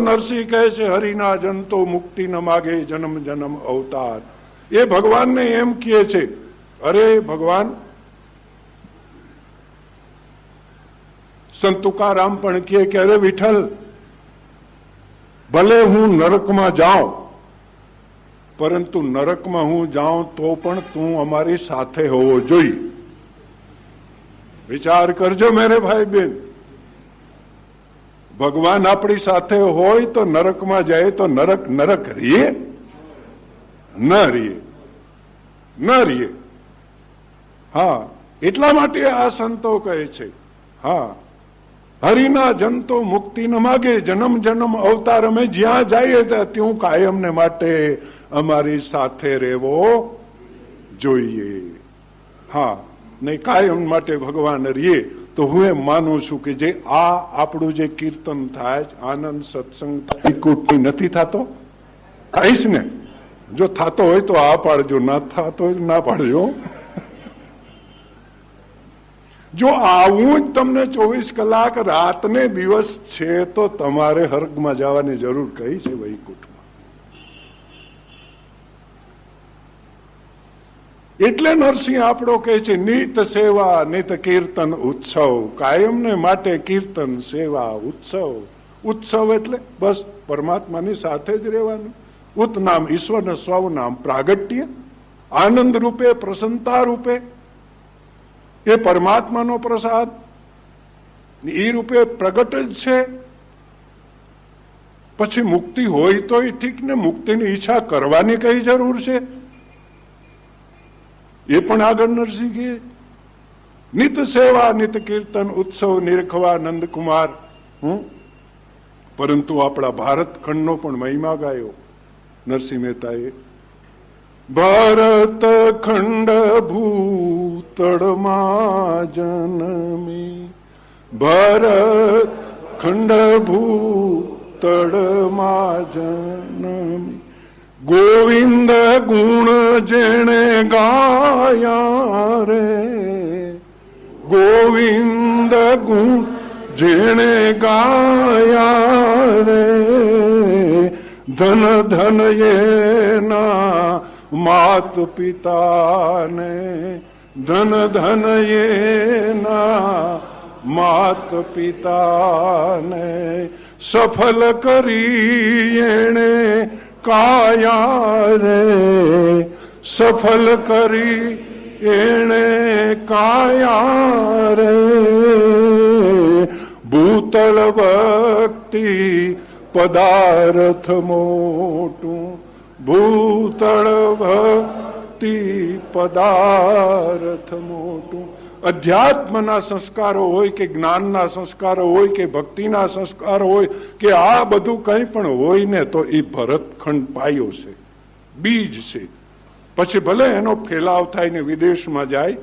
નરસિંહ કહે છે, હરિના જનતો મુક્તિ ન માગે, જન્મ જન્મ અવતાર. એ ભગવાનને એમ કહે છે, અરે ભગવાન સંતુકારામ પણ કહે કે, અરે વિઠ્ઠલ, ભલે હું નરકમાં જાઉં, પરંતુ નરકમાં હું જાઉં તો પણ તું અમારી સાથે હોવો જોઈએ. વિચાર કરજો મેરે ભાઈ બેન. ભગવાન આપણી સાથે હોય તો નરકમાં જાય તો નરક નરક રીએ? ન રીએ. ન રીએ. હા, એટલા માટે આ સંતો કહે છે. હા, હરિના જનતો મુક્તિ ન માગે, જન્મ જન્મ અવતાર અમે જ્યાં જઈએ ત્યાં કાયમને માટે અમારી સાથે રહેવો જોઈએ. હા, નહીં કાયમ માટે ભગવાન રીએ. તો હું એમ માનું છું કે જે આ આપણું જે કીર્તન થાય છે, આનંદ સત્સંગ નથી થતો? થાય ને. જો થતો હોય તો આ પાડજો ના થતો હોય ના પાડજો. જો આવું જ તમને ચોવીસ કલાક રાતને દિવસ છે તો તમારે હર્ગમાં જવાની જરૂર કઈ છે વૈકુંઠમાં? એટલે નરસિંહ આપણો કહે છે, નિત સેવા, નિત કીર્તન ઉત્સવ. કાયમને માટે કીર્તન, સેવા, ઉત્સવ. ઉત્સવ એટલે બસ પરમાત્માની સાથે જ રહેવાનું. ઉત નામ ઈશ્વરને સ્વ નામ પ્રાગટ્ય. આનંદ રૂપે, પ્રસન્નતા રૂપે. એ પરમાત્માનો પ્રસાદ. એ રૂપે પ્રગટ જ છે. પછી મુક્તિ હોય તો ઠીક ને મુક્તિની ઈચ્છા કરવાની કઈ જરૂર છે? એ પણ આગળ નરસિંહ. નિત સેવા, નિત કીર્તન, ઉત્સવ નિરખવા નંદકુમાર હું પરંતુ આપણા ભારત ખંડનો પણ મહિમા ગાયો નરસિંહ મહેતાએ. ભારત ખંડ ભૂતળમાં જનમી. ભારત ખંડ ભૂતળમાં જન્મી. ગોવિંદ ગુણ જેણે ગાયા રે, ગોવિંદ ગુણ જેણે ગાયા રે, ધન ધન એના માત પિતાને, ધન ધન એના માત પિતાને સફલ કરી એણે કાયા સફલ કરી એણે કાયા રે. ભૂતળ ભક્તિ પદાર્થ મોટું ભૂતળ ભક્તિ પદાર્થ મોટું. અધ્યાત્મના સંસ્કારો હોય કે જ્ઞાનના સંસ્કારો હોય કે ભક્તિના સંસ્કાર હોય કે આ બધું કંઈ પણ હોય ને તો એ ભરતખંડ પાયો છે, બીજ છે. પછી ભલે એનો ફેલાવ થાય ને વિદેશમાં જાય,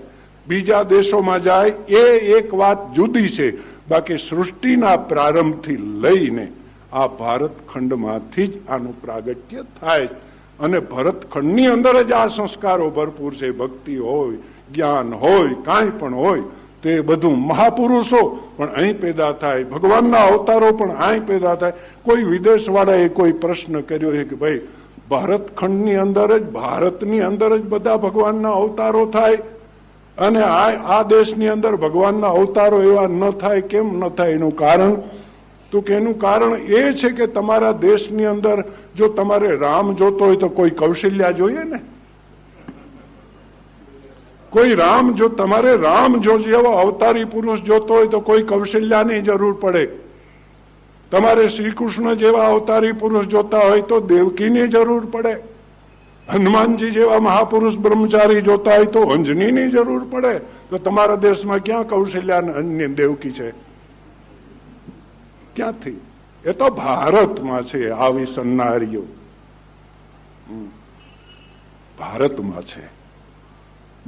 બીજા દેશોમાં જાય, એ એક વાત જુદી છે. બાકી સૃષ્ટિના પ્રારંભથી લઈને આ ભારતખંડમાંથી જ આનું પ્રાગટ્ય થાય. અને ભરતખંડની અંદર જ આ સંસ્કારો ભરપૂર છે, ભક્તિ હોય જ્ઞાન હોય, કાંઈ પણ હોય, તે બધું મહાપુરુષો, પણ અહીં પેદા થાય. ભગવાનના અવતારો પણ અહીં પેદા થાય. કોઈ વિદેશવાળાએ કોઈ પ્રશ્ન કર્યો છે કે ભાઈ ભારત ખંડની અંદર જ, ભારતની અંદર જ બધા ભગવાનના અવતારો થાય? અને આ આ દેશની અંદર ભગવાનના અવતારો એવા ન થાય, કેમ ન થાય એનું કારણ? તો કે એનું કારણ એ છે કે તમારા દેશની અંદર જો તમારે રામ જોતો હોય તો કોઈ કૌશલ્યા જોઈએ ને? કોઈ રામ જો તમારે રામ જો જેવો અવતારી પુરુષ જોતો હોય તો કોઈ કૌશલ્યાની જરૂર પડે. તમારે શ્રી કૃષ્ણ જેવા અવતારી પુરુષ જોતા હોય તો દેવકીની જરૂર પડે. હનુમાનજી જેવા મહાપુરુષ બ્રહ્મચારી જોતા હોય તો અંજનીની જરૂર પડે. તો તમારા દેશમાં ક્યાં કૌશલ્યા દેવકી છે? ક્યાંથી? એ તો ભારતમાં છે આવી સન્નારીઓ. ભારતમાં છે.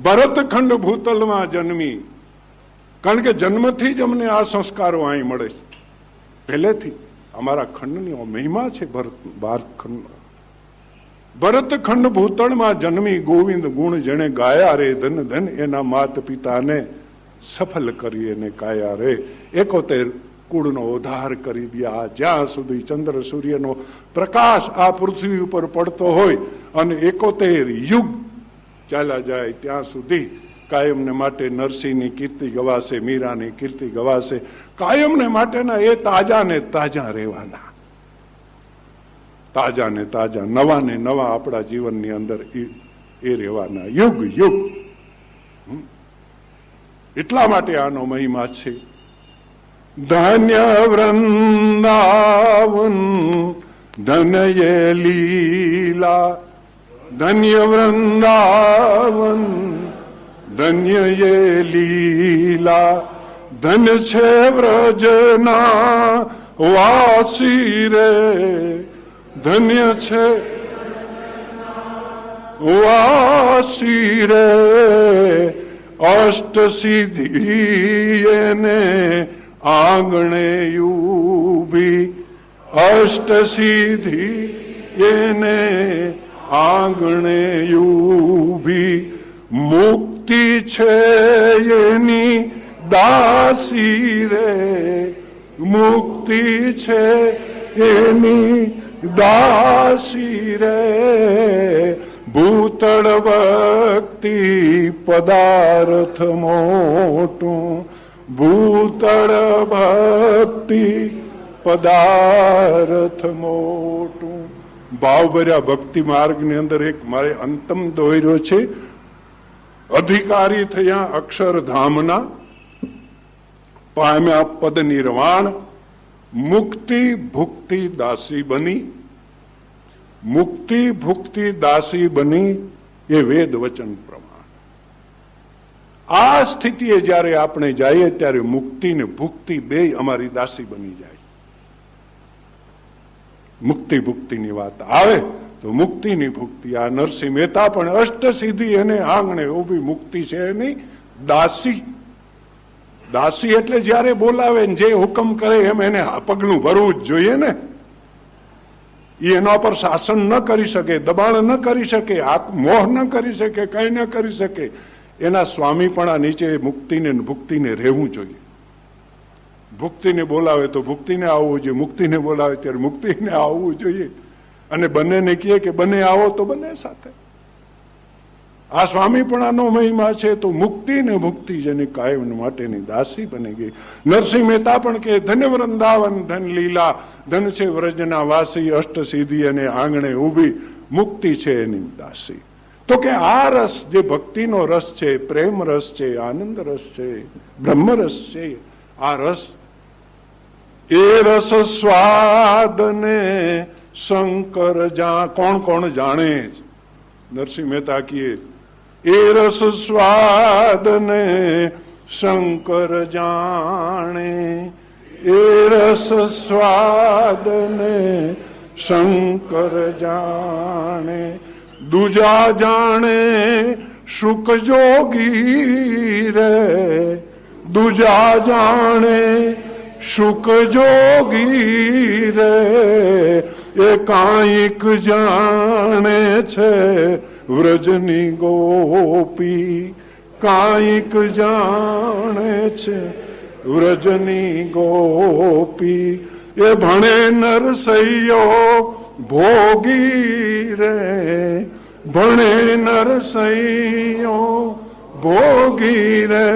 ભરતખંડ ભૂતલમાં જન્મી. કારણ કે જન્મથી જ અમને આ સંસ્કારો અહીં મળે છે. પહેલેથી અમારા ખંડની મહિમા છે ભરત ભારતખંડ ભરતખંડ ભૂતળમાં જન્મી ગોવિંદ ગુણ જેણે ગાયા રે ધન ધન, એના માત પિતાને સફલ કરી એને કાયા રે. એકોતેર કુળનો ઉદ્ધાર કરી દયા, જ્યાં સુધી ચંદ્ર સૂર્યનો પ્રકાશ આ પૃથ્વી ઉપર પડતો હોય અને એકોતેર યુગ ચાલ્યા જાય ત્યાં સુધી કાયમને માટે નરસિંહની કીર્તિ ગવાશે, મીરાની કીર્તિ ગવાશે. કાયમને માટેના એ તાજા તાજા રહેવાના. તાજા ને તાજા નવા ને નવા આપણા જીવનની અંદર એ રહેવાના. યુગ યુગ. એટલા માટે આનો મહિમા છે. ધન્ય વૃંદાવન, ધનય લીલા ધન્ય વૃંદાવન ધન્ય એ લીલા ધન છે વ્રજના વાસી રે ધન્ય છે વાસી રે અષ્ટ સિદ્ધિને આંગણે યુબી અષ્ટ સિદ્ધિ એને આંગણે ઊભી મુક્તિ છે એની દાસી રે. મુક્તિ છે એની દાસી રે. ભૂતળ ભક્તિ પદાર્થ મોટું. ભૂતળ ભક્તિ પદાર્થ મોટું. ભાવભર્યા ભક્તિ માર્ગની અંદર એક મારે અંતમ દોર્યો છે. અધિકારી થયા અક્ષરધામના પામ્યા પદ નિર્વાણ. મુક્તિ ભુક્તિ દાસી બની. મુક્તિ ભુક્તિ દાસી બની એ વેદ વચન પ્રમાણ. આ સ્થિતિએ જ્યારે આપણે જઈએ ત્યારે મુક્તિ ને ભુક્તિ બે અમારી દાસી બની જાય. મુક્તિ ભુક્તિની વાત આવે, તો મુક્તિની ભુક્તિ આ નરસિંહ મહેતા, પણ અષ્ટ સિદ્ધિ એને આંગણે ઊભી મુક્તિ છે એની દાસી. દાસી એટલે જ્યારે બોલાવે ને જે હુકમ કરે એમ એને પગલું ભરવું જ જોઈએ ને. એ એના પર શાસન ન કરી શકે, દબાણ ન કરી શકે મોહ ન કરી શકે, કઈ ન કરી શકે. એના સ્વામી પણ આ નીચે મુક્તિને ભુક્તિને રહેવું જોઈએ. ભુક્તિને બોલાવે તો ભુક્તિને આવવું જોઈએ. મુક્તિને બોલાવે ત્યારે મુક્તિને આવવું જોઈએ. અને બંનેને કહે કે બંને આવો તો બંને સાથે. આ સ્વામીપણાનો મહિમા છે તો મુક્તિ ને મુક્તિ જેની કાયમ માટેની દાસી બની ગઈ. નરસિંહ મહેતા પણ કે ધન વૃંદાવન, ધન લીલા, ધન છે વ્રજના વાસી, અષ્ટ સિદ્ધિ અને આંગણે ઊભી. મુક્તિ છે એની દાસી. તો કે આ રસ જે ભક્તિનો રસ છે, પ્રેમ રસ છે, આનંદ રસ છે, બ્રહ્મ રસ છે, આ રસ એ રસ સ્વાદ ને શંકર જા કોણ કોણ જાણે છે? નરસિંહ મહેતા કીએ એ રસ સ્વાદ ને શંકર જાણે એ રસ સ્વાદ ને શંકર જાણે દુજા જાણે શુક જોગી રે દુજા જાણે શુક જોગી રે એ કાંઈક જાણે છે વ્રજની ગોપી કાંઈક જાણે છે વ્રજની ગોપી. એ ભણે નરસૈયો ભોગી રે, ભણે નરસૈયો ભોગી રે.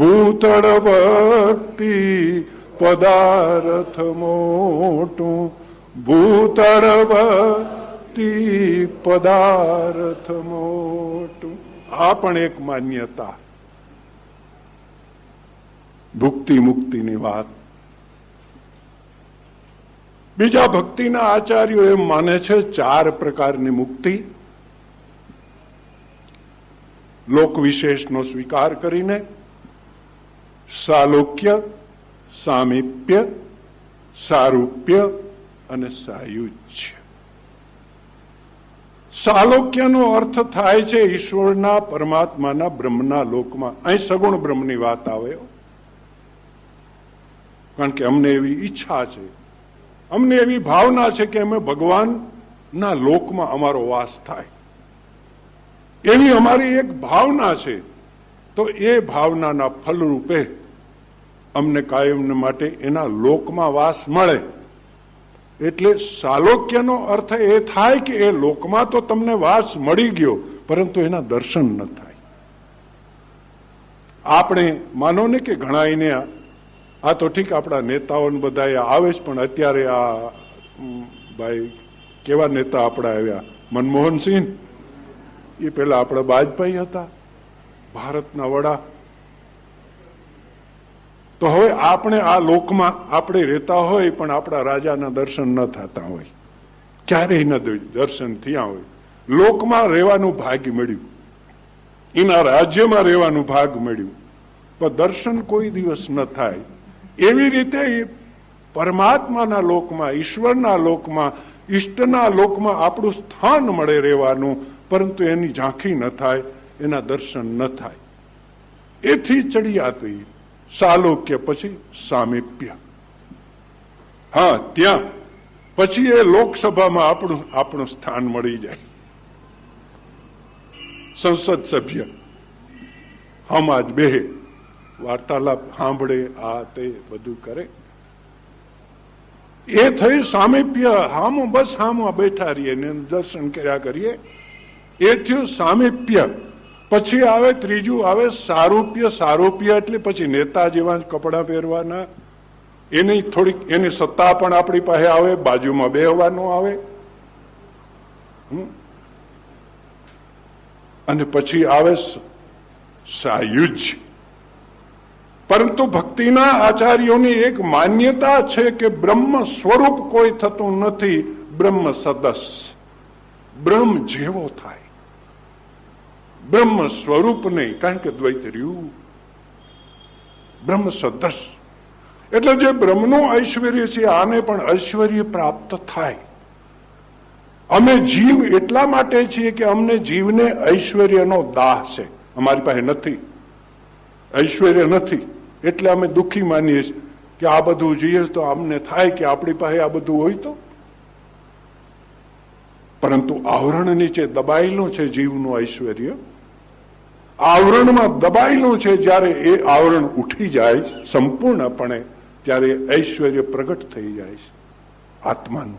ભૂતળ ભક્તિ પદાર્થ મોટું ભૂતળ ભક્તિ પદાર્થ મોટું. આ પણ એક માન્યતા. ભુક્તિ મુક્તિની વાત. બીજા ભક્તિના આચાર્યો એમ માને છે ચાર પ્રકારની મુક્તિ. લોક વિશેષનો સ્વીકાર કરીને સાલોક્ય, સામીપ્ય, સારૂપ્ય અને સાયુજ્ય. સાલોક્યનો અર્થ થાય છે ઈશ્વરના, પરમાત્માના, બ્રહ્મના લોકમાં. અહીં સગુણ બ્રહ્મની વાત આવે. કારણ કે અમને એવી ઈચ્છા છે. અમને એવી ભાવના છે કે અમે ભગવાનના લોકમાં અમારો વાસ થાય. એવી અમારી એક ભાવના છે. તો એ ભાવનાના ફલરૂપે અમને કાયમને માટે એના લોકમાં વાસ મળે. એટલે સાલોક્યનો અર્થ એ થાય કે એ લોકમાં તો તમને વાસ મળી ગયો, પરંતુ એના દર્શન ન થાય. આપણે માનો ને કે ઘણા એને આ તો ઠીક આપણા નેતાઓને બધા આવે છે પણ અત્યારે આ ભાઈ, કેવા નેતા આપણા આવ્યા? મનમોહનસિંહ. એ પેલા આપણા વાજપેયી હતા. ભારતના વડા. તો હવે આપણે આ લોકમાં આપણે રહેતા હોય પણ આપણા રાજાના દર્શન ન થતા હોય. ક્યારેય ન દર્શન થયા હોય. લોકમાં રહેવાનું ભાગ મળ્યું. એના રાજ્યમાં રહેવાનું ભાગ મળ્યું. પણ દર્શન કોઈ દિવસ ન થાય. એવી રીતે પરમાત્માના લોકમાં, ઈશ્વરના લોકમાં, ઈષ્ટના લોકમાં આપણું સ્થાન મળે રહેવાનું, પરંતુ એની ઝાંખી ન થાય, એના દર્શન ન થાય. એથી ચડિયાતી સાલોક્ય પછી સામીપ્ય. હા, ત્યાં. પછી એ લોકસભામાં આપણું આપણું સ્થાન મળી જાય. સંસદ સભ્ય. હમ આજ બે વાર્તાલાપ સાંભળે, આ તે બધું કરે. એ થઈ સામીપ્ય. હામો બસ હામો બેઠા રહીએ દર્શન કર્યા કરીએ. એ થયું સામીપ્ય. પછી આવે ત્રીજું, આવે સારૂપ્ય સારૂપ્ય એટલે પછી નેતા જેવા કપડાં પહેરવાના. એની થોડીક, એની સત્તા પણ આપણી પાસે આવે, બાજુમાં બેહવાનું આવે. અને પછી આવે સાયુજ. પરંતુ ભક્તિના આચાર્યોની એક માન્યતા છે કે બ્રહ્મ સ્વરૂપ કોઈ થતું નથી, બ્રહ્મ સદસ. બ્રહ્મ જેવો થાય. બ્રહ્મ સ્વરૂપ નહીં કારણ કે દ્વૈત રહ્યું બ્રહ્મ સદસ એટલે જે બ્રહ્મનું ઐશ્વર્ય છે, આને પણ ઐશ્વર્ય પ્રાપ્ત થાય. અમે જીવ એટલા માટે છીએ કે અમને જીવને ઐશ્વર્યનો દાહ છે. અમારી પાસે નથી. ઐશ્વર્ય નથી. એટલે અમે દુઃખી માનીએ છીએ કે આ બધું જોઈએ તો અમને થાય કે આપણી પાસે આ બધું હોય તો? પરંતુ આવરણ નીચે દબાયેલું છે જીવનું ઐશ્વર્ય. આવરણમાં દબાયેલું છે, જ્યારે એ આવરણ ઉઠી જાય, સંપૂર્ણપણે ત્યારે ઐશ્વર્ય પ્રગટ થઈ જાય છે, આત્માનું.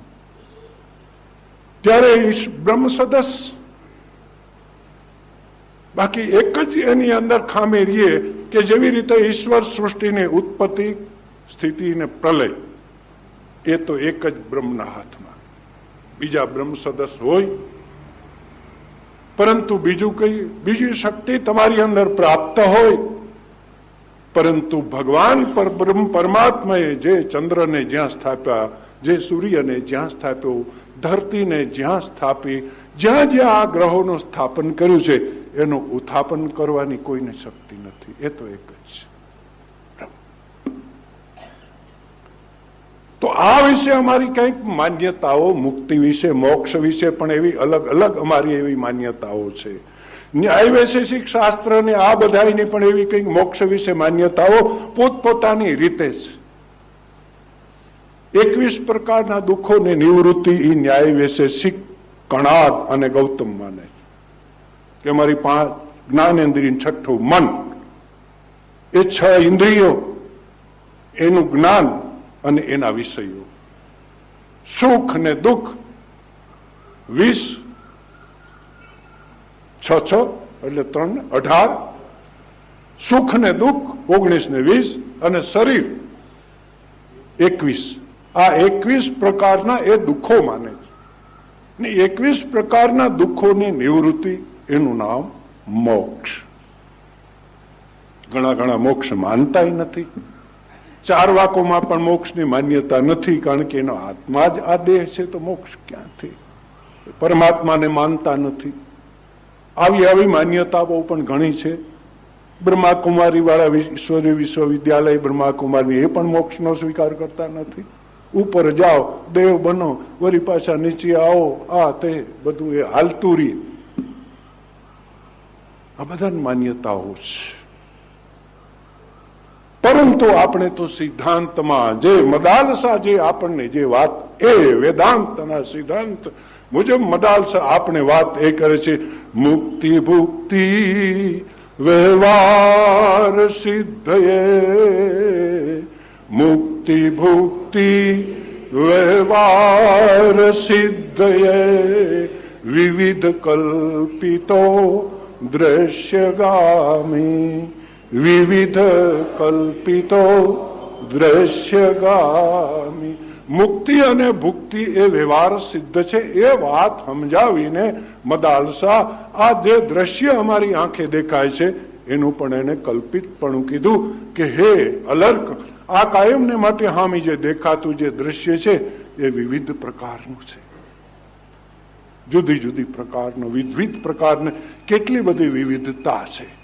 ત્યારે બ્રહ્મ સદસ બાકી એક જ એની અંદર ખામી રહીએ કે જેવી રીતે ઈશ્વર સૃષ્ટિની ઉત્પત્તિ, સ્થિતિ ને પ્રલય, એ તો એક જ બ્રહ્મના હાથમાં. બીજા બ્રહ્મ સદસ હોય પરંતુ બીજું કહીએ બીજી શક્તિ તમારી અંદર પ્રાપ્ત હોય. પરંતુ ભગવાન પર બ્રહ્મ પરમાત્માએ જે ચંદ્રને જ્યાં સ્થાપ્યા, જે સૂર્યને જ્યાં સ્થાપ્યો, ધરતીને જ્યાં સ્થાપી, જ્યાં જ્યાં આ ગ્રહોનું સ્થાપન કર્યું છે, એનું ઉત્થાપન કરવાની કોઈને શક્તિ નથી. એ તો એક જ છે. તો આ વિશે અમારી કંઈક માન્યતાઓ, મુક્તિ વિશે, મોક્ષ વિશે પણ એવી અલગ અલગ અમારી એવી માન્યતાઓ છે. ન્યાય વૈશેષિક શાસ્ત્ર ને આ બધાની પણ એવી કંઈક મોક્ષ વિશે માન્યતાઓ પોતપોતાની રીતે છે એકવીસ પ્રકારના દુઃખોની નિવૃત્તિ એ ન્યાય વૈશેષિક કણાદ અને ગૌતમ માને કે અમારી પાંચ જ્ઞાનેન્દ્રિય છઠ્ઠું મન. એ છ ઇન્દ્રિયો. એનું જ્ઞાન અને એના વિષયો. સુખ ને દુઃખ, વીસ, છ છ, એટલે ત્રણ, અઢાર. સુખ ને દુઃખ, ઓગણીસ ને વીસ અને શરીર એકવીસ. આ એકવીસ પ્રકારના એ દુઃખો માને છે. ને એકવીસ પ્રકારના દુઃખોની નિવૃત્તિ એનું નામ મોક્ષ. ઘણા ઘણા મોક્ષ માનતાય નથી. ચાર વાકોમાં પણ મોક્ષની માન્યતા નથી, કારણ કે એનો આત્મા જ આ દેહ છે, તો મોક્ષ ક્યાંથી? પરમાત્માને માનતા નથી. આવી આવી માન્યતાઓ પણ ઘણી છે. બ્રહ્માકુમારી વાળા ઈશ્વરીય વિશ્વવિદ્યાલય બ્રહ્માકુમારી એ પણ મોક્ષનો સ્વીકાર કરતા નથી. ઉપર જાઓ, દેવ બનો, વળી પાછા નીચે આવો, આ તે બધું એ હાલતું રહે આ બધા માન્યતાઓ છે. પરંતુ આપણે તો સિદ્ધાંતમાં જે મદાલસા જે આપણને જે વાત, એ વેદાંતના સિદ્ધાંત મુજબ મદાલસા આપણે વાત એ કરે છે, મુક્તિ ભુક્તિ વ્યવહાર સિદ્ધયે, મુક્તિ ભુક્તિ વ્યવહાર સિદ્ધયે, વિવિધ કલ્પિતો દ્રશ્યગામી વિવિધ કલ્પિતો દ્રશ્યગામી મુક્તિ અને ભુક્તિ એ વ્યવહાર સિદ્ધ છે એ વાત સમજાવીને મદાલસા આ જે દ્રશ્ય અમારી આંખે દેખાય છે એનું પણ એને કલ્પિતપણું કીધું કે હે અલર્ક આ કાયમને માટે હામી જે દેખાતું જે દ્રશ્ય છે એ વિવિધ પ્રકારનું છે જુદી જુદી પ્રકારનો વિવિધ પ્રકારને કેટલી બધી વિવિધતા છે?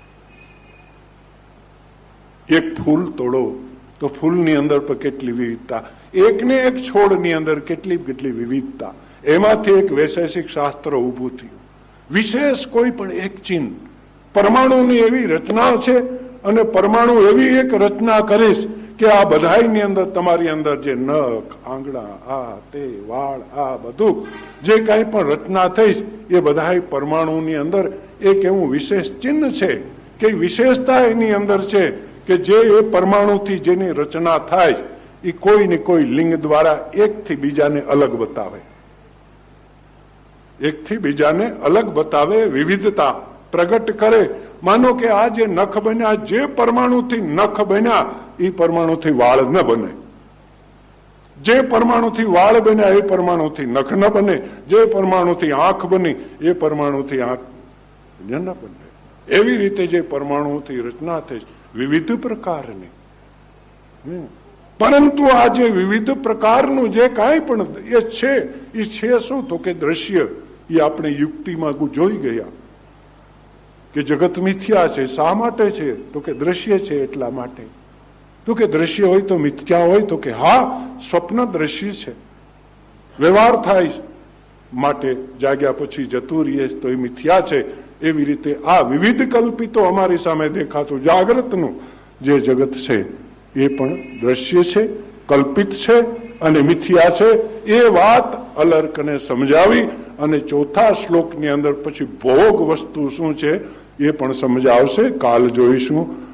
એક ફૂલ તોડો, તો ફૂલની અંદર પણ કેટલી વિવિધતા. એકને એક છોડની અંદર કેટલી કેટલી વિવિધતા. એમાંથી એક વૈશેષિક શાસ્ત્ર ઊભું થયું. વિશેષ કોઈ પણ એક ચિહ્ન. પરમાણુની એવી રચના છે અને પરમાણુ એવી એક રચના કરીશ કે આ બધાયની અંદર તમારી અંદર જે નખ આંગણા આ, તે, વાળ, આ બધું જે કાંઈ પણ રચના થઈશ એ બધાય પરમાણુની અંદર એક એવું વિશેષ ચિહ્ન છે કે વિશેષતા એની અંદર છે કે જે એ પરમાણુથી જેની રચના થાય એ કોઈ ને કોઈ લિંગ દ્વારા એકથી બીજાને અલગ બતાવે. એકથી બીજાને અલગ બતાવે, વિવિધતા પ્રગટ કરે. માનો કે આ જે નખ બન્યા, જે પરમાણુથી નખ બન્યા એ પરમાણુથી વાળ ન બને. જે પરમાણુથી વાળ બન્યા, એ પરમાણુથી નખ ન બને. જે પરમાણુથી આંખ બની, એ પરમાણુથી આંખ ન બને. એવી રીતે જે પરમાણુથી રચના થઈ વિવિધ પ્રકારની. પરંતુ આ જે વિવિધ પ્રકારનું જે કાંઈ પણ એ છે એ છે શું? તો કે દ્રશ્ય એ આપણે યુક્તિમાં જોઈ ગયા. કે જગત મિથ્યા છે. શા માટે છે? તો કે દ્રશ્ય છે એટલા માટે. તો કે દ્રશ્ય હોય તો મિથ્યા હોય, તો કે હા, સ્વપ્ન દ્રશ્ય છે. વ્યવહાર થાય માટે જાગ્યા પછી જતું રહીએ તો એ મિથ્યા છે. એવી રીતે આ વિવિધ કલ્પિતો અમારી સામે દેખાતું જાગ્રતનું જે જગત છે, એ પણ દ્રશ્ય છે, કલ્પિત છે અને મિથ્યા છે. એ વાત અલર્કને સમજાવી અને ચોથા શ્લોકની અંદર પછી ભોગ વસ્તુ શું છે, એ પણ સમજાવશે. કાલ જોઈશું.